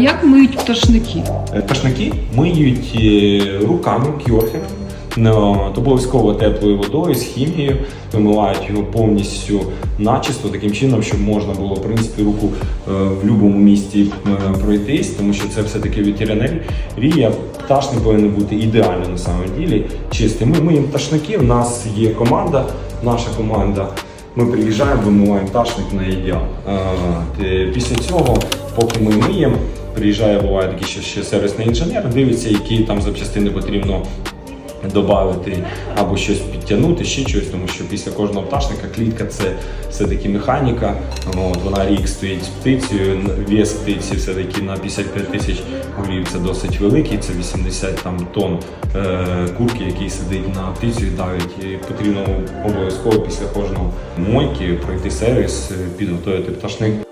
Як миють пташники? Е, Пташники миють е, руками кьорхером, ну, обов'язково теплою водою з хімією, вимивають його повністю начисто, таким чином, щоб можна було в принципі руку е, в будь-якому місці е, пройтись, тому що це все-таки ветеринарія. Пташник повинен бути ідеально на самом ділі чистим. Ми миємо пташники, у нас є команда, наша команда. Ми приїжджаємо, вимиваємо пташник на ідеал. Після цього, поки ми миємо, приїжджає, буває такий ще, ще сервісний інженер, дивиться, які там запчастини потрібно додати або щось підтягнути, ще щось, тому що після кожного пташника клітка це все-таки механіка. От, вона рік стоїть з птицею, вес птиці все-таки на 55 тисяч голів це досить великий, це 80 там, тонн е, курки, який сидить на птицю і давить. І потрібно обов'язково після кожного мойки пройти сервіс, е, підготувати пташник.